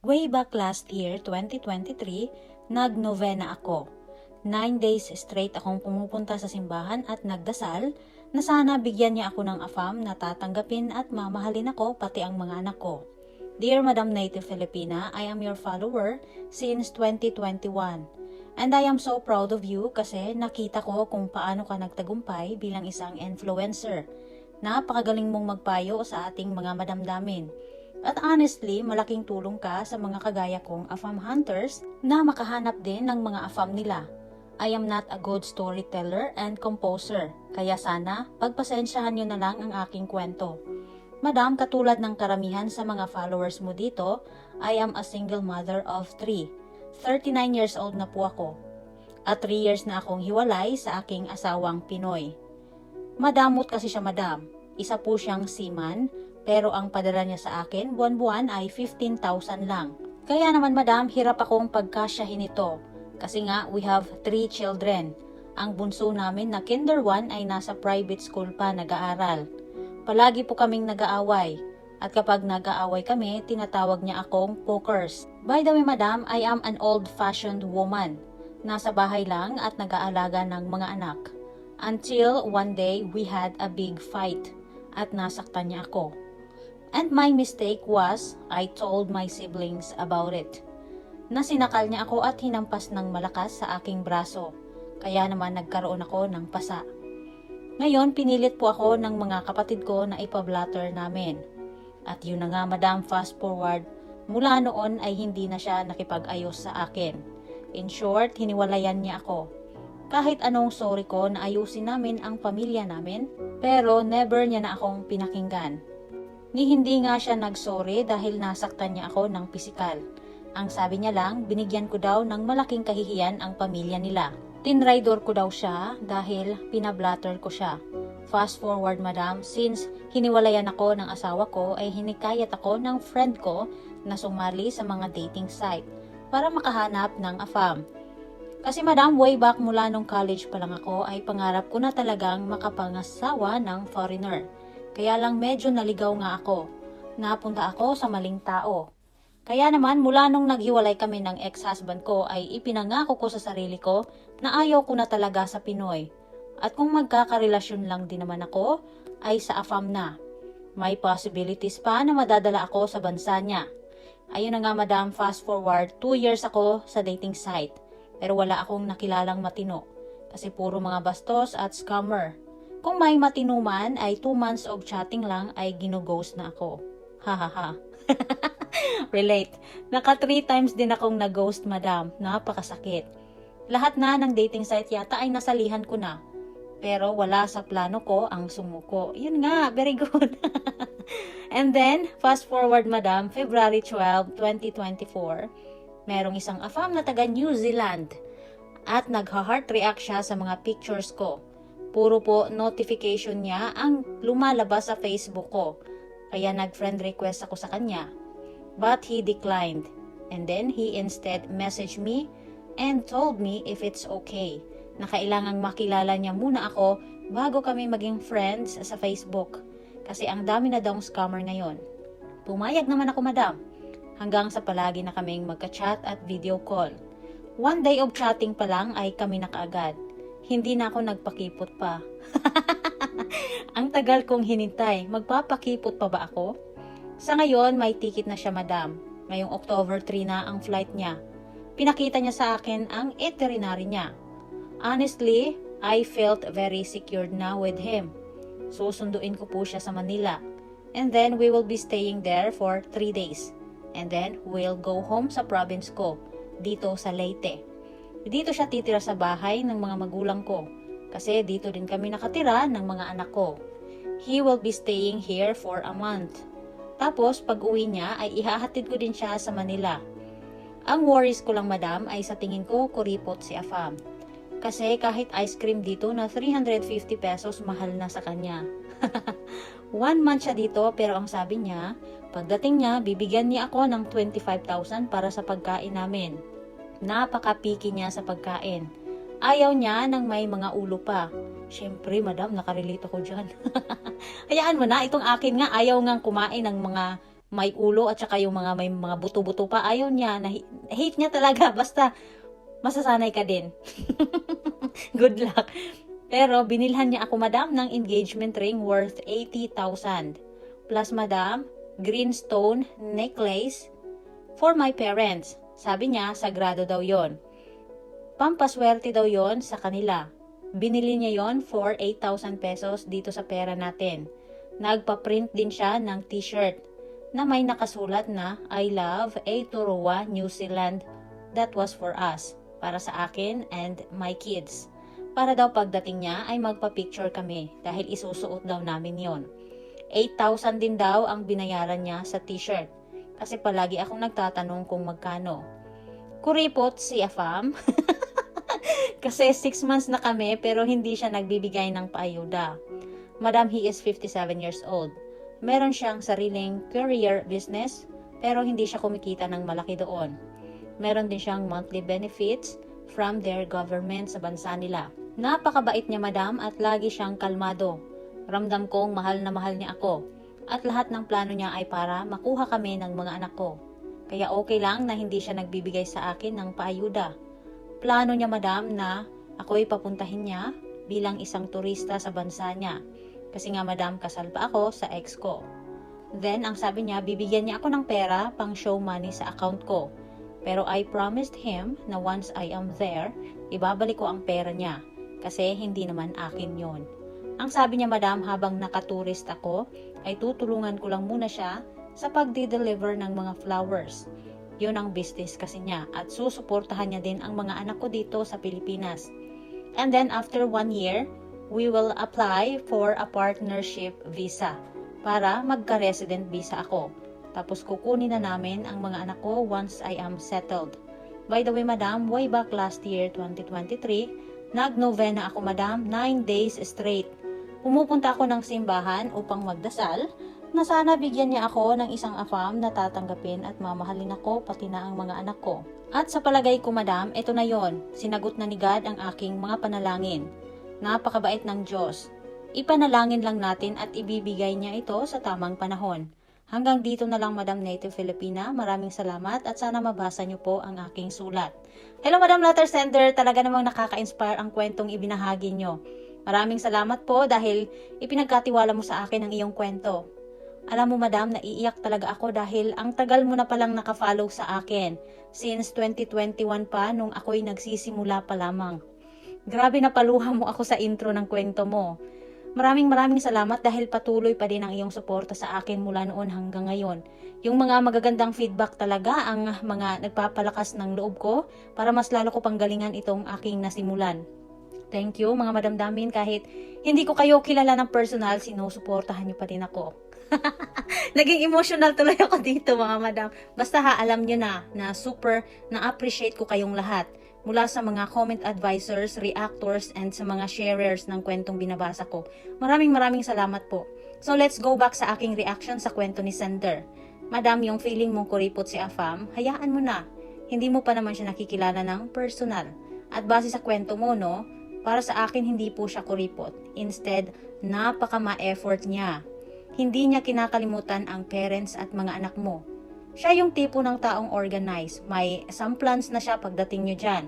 Way back last year, 2023, nag-novena ako. Nine days straight akong pumupunta sa simbahan at nagdasal na sana bigyan niya ako ng afam na tatanggapin at mamahalin ako pati ang mga anak ko. Dear Madam Native Filipina, I am your follower since 2021. And I am so proud of you kasi nakita ko kung paano ka nagtagumpay bilang isang influencer. Napakagaling mong magpayo sa ating mga madamdamin. At honestly, malaking tulong ka sa mga kagaya kong AFAM hunters na makahanap din ng mga AFAM nila. I am not a good storyteller and composer, kaya sana pagpasensyahan nyo na lang ang aking kwento. Madam, katulad ng karamihan sa mga followers mo dito, I am a single mother of three. 39 years old na po ako. At 3 years na akong hiwalay sa aking asawang Pinoy. Madamot kasi siya madam. Isa po siyang seaman, pero ang padala niya sa akin buwan-buwan ay 15,000 lang. Kaya naman madam, hirap akong pagkasyahin ito. Kasi nga, we have 3 children. Ang bunso namin na kinder 1 ay nasa private school pa nag-aaral. Palagi po kaming nag-aaway. At kapag nag-aaway kami, tinatawag niya akong pokers. By the way, madam, I am an old-fashioned woman. Nasa bahay lang at nag-aalaga ng mga anak. Until one day, we had a big fight at nasaktan niya ako. And my mistake was, I told my siblings about it. Nasinakal niya ako at hinampas ng malakas sa aking braso. Kaya naman nagkaroon ako ng pasa. Ngayon, pinilit po ako ng mga kapatid ko na ipablatter namin. At yun na nga, madam, fast forward, mula noon ay hindi na siya nakipag-ayos sa akin. In short, hiniwalayan niya ako. Kahit anong sorry ko na ayusin namin ang pamilya namin, pero never niya na akong pinakinggan. Ni hindi nga siya nagsorry dahil nasaktan niya ako ng pisikal. Ang sabi niya lang, binigyan ko daw ng malaking kahihiyan ang pamilya nila. Tinraidor ko daw siya dahil pinablatter ko siya. Fast forward madam, since hiniwalayan ako ng asawa ko ay hinikayat ako ng friend ko na sumali sa mga dating site para makahanap ng afam. Kasi madam, way back mula nung college pa lang ako ay pangarap ko na talagang makapangasawa ng foreigner. Kaya lang medyo naligaw nga ako. Napunta ako sa maling tao. Kaya naman mula nung naghiwalay kami ng ex-husband ko ay ipinangako ko sa sarili ko na ayaw ko na talaga sa Pinoy. At kung magkakarelasyon lang din naman ako, ay sa AFAM na. May possibilities pa na madadala ako sa bansa niya. Ayun na nga madam, fast forward, 2 years ako sa dating site. Pero wala akong nakilalang matino. Kasi puro mga bastos at scammer. Kung may matino man, ay 2 months of chatting lang ay ginughost na ako. Hahaha. Relate. Naka 3 times din akong na-ghost, madam. Napakasakit. Lahat na ng dating site yata ay nasalihan ko na. Pero wala sa plano ko ang sumuko. Yun nga, very good. And then, fast forward, madam, February 12, 2024, merong isang afam na taga New Zealand at nagha-heart react siya sa mga pictures ko. Puro po notification niya ang lumalabas sa Facebook ko. Kaya nag-friend request ako sa kanya. But he declined. And then he instead messaged me and told me if it's okay na kailangang makilala niya muna ako bago kami maging friends sa Facebook. Kasi ang dami na daw scammer ngayon. Pumayag naman ako madam. Hanggang sa palagi na kaming magka-chat at video call. One day of chatting pa lang ay kami na kaagad. Hindi na ako nagpakipot pa. ang tagal kong hinintay. Magpapakipot pa ba ako? Sa ngayon, may ticket na siya madam. Ngayong October 3 na ang flight niya. Pinakita niya sa akin ang itinerary niya. Honestly, I felt very secured now with him. Susunduin ko po siya sa Manila. And then we will be staying there for 3 days. And then we'll go home sa province ko, dito sa Leyte. Dito siya titira sa bahay ng mga magulang ko. Kasi dito din kami nakatira ng mga anak ko. He will be staying here for a month. Tapos, pag uwi niya, ay ihahatid ko din siya sa Manila. Ang worries ko lang, madam, ay sa tingin ko, kuripot si Afam. Kasi kahit ice cream dito na 350 pesos, mahal na sa kanya. One month siya dito, pero ang sabi niya, pagdating niya, bibigyan niya ako ng 25,000 para sa pagkain namin. Napaka-picky niya sa pagkain. Ayaw niya ng may mga ulo pa. Siyempre, madam, nakarelate ako dyan. Hayaan mo na, itong akin nga, ayaw ngang kumain ng mga may ulo at saka yung mga may mga buto-buto pa. Ayaw niya, na, hate niya talaga. Basta, masasanay ka din. Good luck. Pero binilhan niya ako, madam, ng engagement ring worth 80,000. Plus, madam, green stone necklace for my parents. Sabi niya, sagrado daw yon. Pampaswerte daw yon sa kanila. Binili niya yon for 8,000 pesos dito sa pera natin. Nagpa-print din siya ng t-shirt na may nakasulat na I love Aotearoa, New Zealand. That was for us, para sa akin and my kids. Para daw pagdating niya ay magpa-picture kami dahil isusuot daw namin yon. 8,000 din daw ang binayaran niya sa t-shirt kasi palagi akong nagtatanong kung magkano. Kuripot si Afam kasi 6 months na kami pero hindi siya nagbibigay ng paayuda. Madam, he is 57 years old. Meron siyang sariling career business pero hindi siya kumikita ng malaki doon. Meron din siyang monthly benefits from their government sa bansa nila. Napakabait niya madam at lagi siyang kalmado. Ramdam kong mahal na mahal niya ako. At lahat ng plano niya ay para makuha kami ng mga anak ko. Kaya okay lang na hindi siya nagbibigay sa akin ng paayuda. Plano niya madam na ako'y papuntahin niya bilang isang turista sa bansa niya. Kasi nga madam kasal pa ako sa ex ko. Then ang sabi niya bibigyan niya ako ng pera pang show money sa account ko. Pero I promised him na once I am there, ibabalik ko ang pera niya. Kasi hindi naman akin yon. Ang sabi niya madam habang nakaturist ako, ay tutulungan ko lang muna siya sa pagdi-deliver ng mga flowers. Yun ang business kasi niya at susuportahan niya din ang mga anak ko dito sa Pilipinas. And then after one year, we will apply for a partnership visa para magka-resident visa ako. Tapos kukunin na namin ang mga anak ko once I am settled. By the way, madam, way back last year, 2023, nag-novena ako, madam, 9 days straight. Pumupunta ako ng simbahan upang magdasal na sana bigyan niya ako ng isang afam na tatanggapin at mamahalin ako pati na ang mga anak ko. At sa palagay ko, madam, ito na yon. Sinagot na ni God ang aking mga panalangin. Napakabait ng Diyos. Ipanalangin lang natin at ibibigay niya ito sa tamang panahon. Hanggang dito na lang Madam Native Filipina. Maraming salamat at sana mabasa niyo po ang aking sulat. Hello Madam Letter Sender, talaga namang nakaka-inspire ang kwentong ibinahagi niyo. Maraming salamat po dahil ipinagkatiwala mo sa akin ang iyong kwento. Alam mo madam, naiiyak talaga ako dahil ang tagal mo na palang nakafollow sa akin. Since 2021 pa nung ako'y nagsisimula pa lamang. Grabe na paluha mo ako sa intro ng kwento mo. Maraming maraming salamat dahil patuloy pa din ang iyong suporta sa akin mula noon hanggang ngayon. Yung mga magagandang feedback talaga ang mga nagpapalakas ng loob ko para mas lalo ko panggalingan itong aking nasimulan. Thank you mga madamdamin kahit hindi ko kayo kilala ng personal, sinusuportahan niyo pa din ako. Naging emotional tuloy ako dito mga madam. Basta ha, alam nyo na na super na-appreciate ko kayong lahat mula sa mga comment advisors, reactors, and sa mga sharers ng kwentong binabasa ko. Maraming maraming salamat po. So let's go back sa aking reaction sa kwento ni Sender. Madam, yung feeling mong kuripot si Afam, hayaan mo na. Hindi mo pa naman siya nakikilala ng personal. At base sa kwento mo, no, para sa akin hindi po siya kuripot. Instead, napaka ma-effort niya. Hindi niya kinakalimutan ang parents at mga anak mo. Siya yung tipo ng taong organized. May some plans na siya pagdating nyo dyan.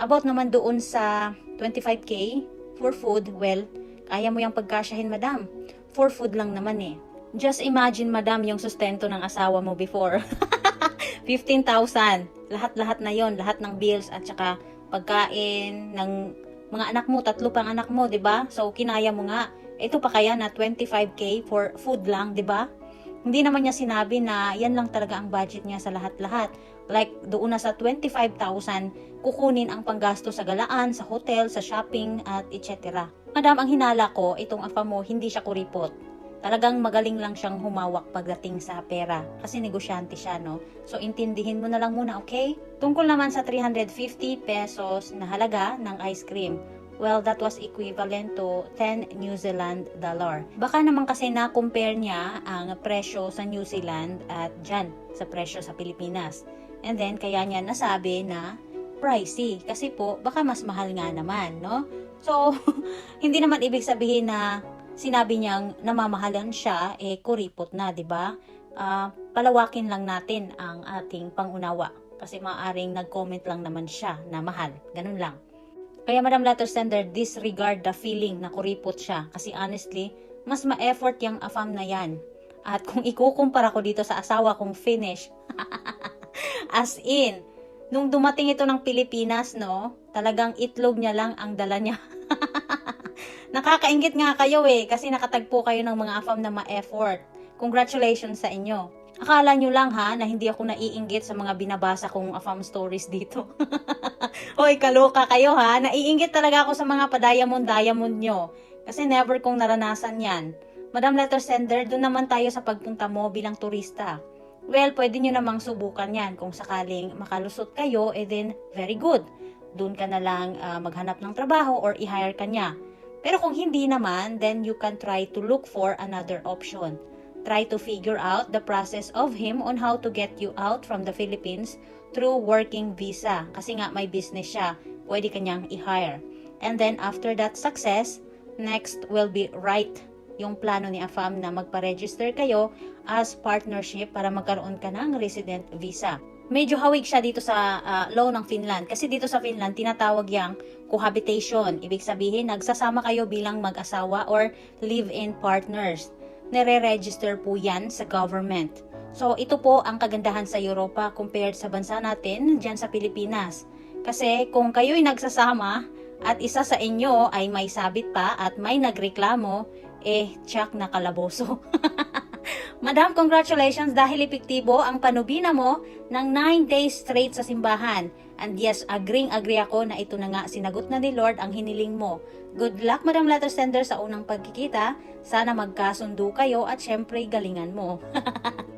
About naman doon sa 25k for food, well, kaya mo yung pagkasyahin, madam. For food lang naman eh. Just imagine, madam, yung sustento ng asawa mo before. 15,000. Lahat-lahat na yon, lahat ng bills at saka pagkain ng mga anak mo, tatlo pang anak mo, 'di ba? So kinaya mo nga. Ito pa kaya na 25k for food lang, 'di ba? Hindi naman niya sinabi na yan lang talaga ang budget niya sa lahat-lahat. Like, doon na sa 25,000, kukunin ang panggasto sa galaan, sa hotel, sa shopping, at etc. Madam, ang hinala ko, itong afa mo, hindi siya kuripot. Talagang magaling lang siyang humawak pagdating sa pera. Kasi negosyante siya, no? So, intindihin mo na lang muna, okay? Tungkol naman sa 350 pesos na halaga ng ice cream. Well, that was equivalent to 10 New Zealand dollar. Baka naman kasi na-compare niya ang presyo sa New Zealand at dyan sa presyo sa Pilipinas. And then, kaya niya nasabi na pricey. Kasi po, baka mas mahal nga naman, no? So, hindi naman ibig sabihin na sinabi niyang namamahalan siya, eh, kuripot na, di ba? Ah, palawakin lang natin ang ating pangunawa. Kasi maaring nag-comment lang naman siya na mahal. Ganun lang. Kaya Madam Letter Sender, disregard the feeling na kuripot siya. Kasi honestly, mas ma-effort yung afam na yan. At kung ikukumpara ko dito sa asawa kong finish, as in, nung dumating ito ng Pilipinas, no, talagang itlog niya lang ang dala niya. Nakakaingit nga kayo eh, kasi nakatagpo kayo ng mga afam na ma-effort. Congratulations sa inyo. Akala nyo lang ha, na hindi ako naiinggit sa mga binabasa kong afam stories dito. Hoy, kaloka kayo ha, naiinggit talaga ako sa mga pa-diamond-diamond nyo. Kasi never kong naranasan yan. Madam Letter Sender, doon naman tayo sa pagpunta mo bilang turista. Well, pwede nyo namang subukan yan. Kung sakaling makalusot kayo, eh then, very good. Doon ka na lang ah, maghanap ng trabaho or i-hire ka niya. Pero kung hindi naman, then you can try to look for another option. Try to figure out the process of him on how to get you out from the Philippines through working visa. Kasi nga may business siya, pwede kanyang i-hire. And then after that success, next will be right yung plano ni AFAM na magpa-register kayo as partnership para magkaroon ka ng resident visa. Medyo hawig siya dito sa ah, law ng Finland kasi dito sa Finland tinatawag yang cohabitation. Ibig sabihin nagsasama kayo bilang mag-asawa or live-in partners. Nire-register po yan sa government. So ito po ang kagandahan sa Europa compared sa bansa natin dyan sa Pilipinas. Kasi kung kayo'y nagsasama at isa sa inyo ay may sabit pa at may nagreklamo, eh, tsak na kalaboso. Madam, congratulations dahil epektibo ang panubina mo ng 9 days straight sa simbahan. And yes, agreeing-agree ako na ito na nga sinagot na ni Lord ang hiniling mo. Good luck, Madam Letter Sender, sa unang pagkikita. Sana magkasundo kayo at syempre galingan mo.